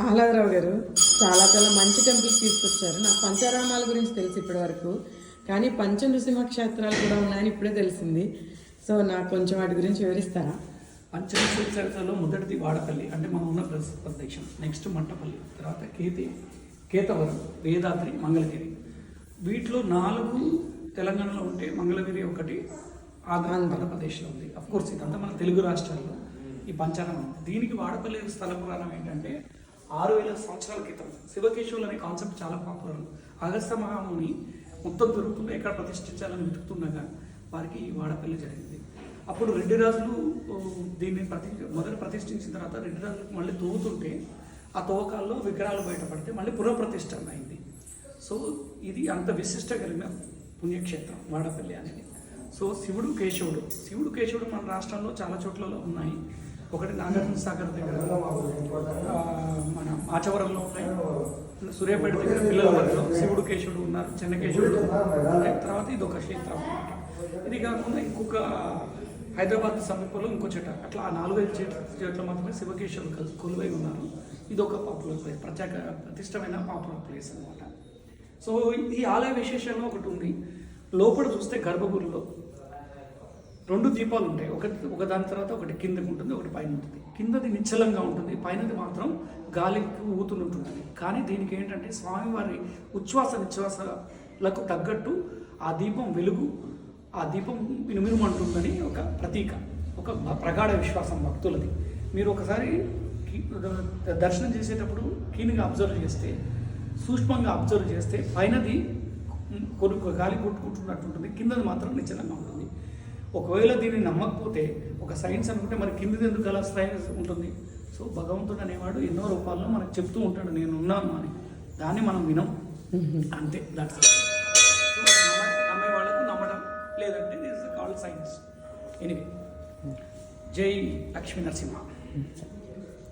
ఆహ్లాదరావు గారు చాలా చాలా మంచి టెంపుల్స్ తీసుకొచ్చారు. నాకు పంచారామాల గురించి తెలుసు ఇప్పటి వరకు కానీ పంచ నృసింహ క్షేత్రాలు కూడా ఉన్నాయని ఇప్పుడే తెలిసింది. సో నాకు కొంచెం వాటి గురించి వివరిస్తారా? పంచదశ చరిత్రలో మొదటిది వాడపల్లి. అంటే మనం ఉన్న ప్రదేశ- నెక్స్ట్ మంటపల్లి తర్వాత కేతి కేతవరం వేదాద్రి మంగళగిరి. వీటిలో నాలుగు తెలంగాణలో ఉంటే మంగళగిరి ఒకటి ఆంధ్ర ఆంధ్రప్రదేశ్లో ఉంది. అఫ్ కోర్స్ ఇదంతా మన తెలుగు రాష్ట్రాల్లో ఈ పంచారామం దీనికి వాడపల్లి స్థల పురాణం ఏంటంటే ఆరు వేల సంవత్సరాల క్రితం శివకేశవులు అనే కాన్సెప్ట్ చాలా పాపులర్ అగస్త మహాముని మొత్తం దొరుకుతుంది? ఎక్కడ ప్రతిష్ఠించాలని వెతుకుతుండగా వారికి వాడపల్లి జరిగింది. అప్పుడు రెడ్డి రాజులు దీన్ని ప్రతి మొదట ప్రతిష్ఠించిన తర్వాత రెడ్డి రాజులు మళ్ళీ తవ్వుతుంటే ఆ తవ్వకాల్లో విగ్రహాలు బయటపడితే మళ్ళీ పునఃప్రతిష్ఠ అయింది. సో ఇది అంత విశిష్ట కలిగిన పుణ్యక్షేత్రం వాడపల్లి అనేది. సో శివుడు కేశవుడు. శివుడు కేశవుడు మన రాష్ట్రంలో చాలా చోట్లలో ఉన్నాయి. ఒకటి నాగార్జున సాగర్ దగ్గర. ఆచవరంలో ఉన్నాయి. సూర్యాపేట దగ్గర పిల్లల వరకు శివుడు కేశవుడు ఉన్నారు చెన్నకేశవుడు తర్వాత ఇది ఒక క్షేత్రం అన్నమాట. ఇది కాకుండా ఇంకొక హైదరాబాద్ సమీపంలో ఇంకో చెట్టు అట్లా ఆ నాలుగైదు చెట్లు చెట్లు మాత్రమే శివకేశవులు కలిసి కొలువై ఉన్నారు. ఇది ఒక పాపులర్ ప్లేస్ ప్రత్యేక ప్రతిష్టమైన పాపులర్ ప్లేస్ అనమాట సో ఈ ఆలయ విశేషంలో ఒకటి ఉంది. లోపల చూస్తే గర్భగుడిలో రెండు దీపాలు ఉంటాయి. ఒకటి ఒక దాని తర్వాత ఒకటి కిందకి ఉంటుంది ఒకటి పైన ఉంటుంది. కిందది నిశ్చలంగా ఉంటుంది పైనది మాత్రం గాలికి ఊతునుంటుంది కానీ దీనికి ఏంటంటే స్వామివారి ఉచ్ఛ్వాస నిశ్వాసలకు తగ్గట్టు ఆ దీపం వెలుగు ఆ దీపం మినుమినుమంటుందని ఒక ప్రతీక ఒక ప్రగాఢ విశ్వాసం భక్తులది. మీరు ఒకసారి దర్శనం చేసేటప్పుడు కీన్గా అబ్జర్వ్ చేస్తే సూక్ష్మంగా అబ్జర్వ్ చేస్తే పైనది కొడుకు గాలి కొట్టుకుంటున్నట్టు ఉంటుంది కిందది మాత్రం నిశ్చలంగా ఉంటుంది. ఒకవేళ దీన్ని నమ్మకపోతే ఒక సైన్స్ అనుకుంటే మరి కిందిది ఎందుకు అలా సైన్స్ ఉంటుంది? సో భగవంతుడు అనేవాడు ఎన్నో రూపాల్లో మనకు చెప్తూ ఉంటాడు నేను ఉన్నాను అని. దాన్ని మనం వినం. అంతే దాట్స్ నమ్మే వాళ్ళకు నమ్మడం లేదంటే దిస్ కాల్ సైన్స్ ఎనివే జై లక్ష్మీ నరసింహ.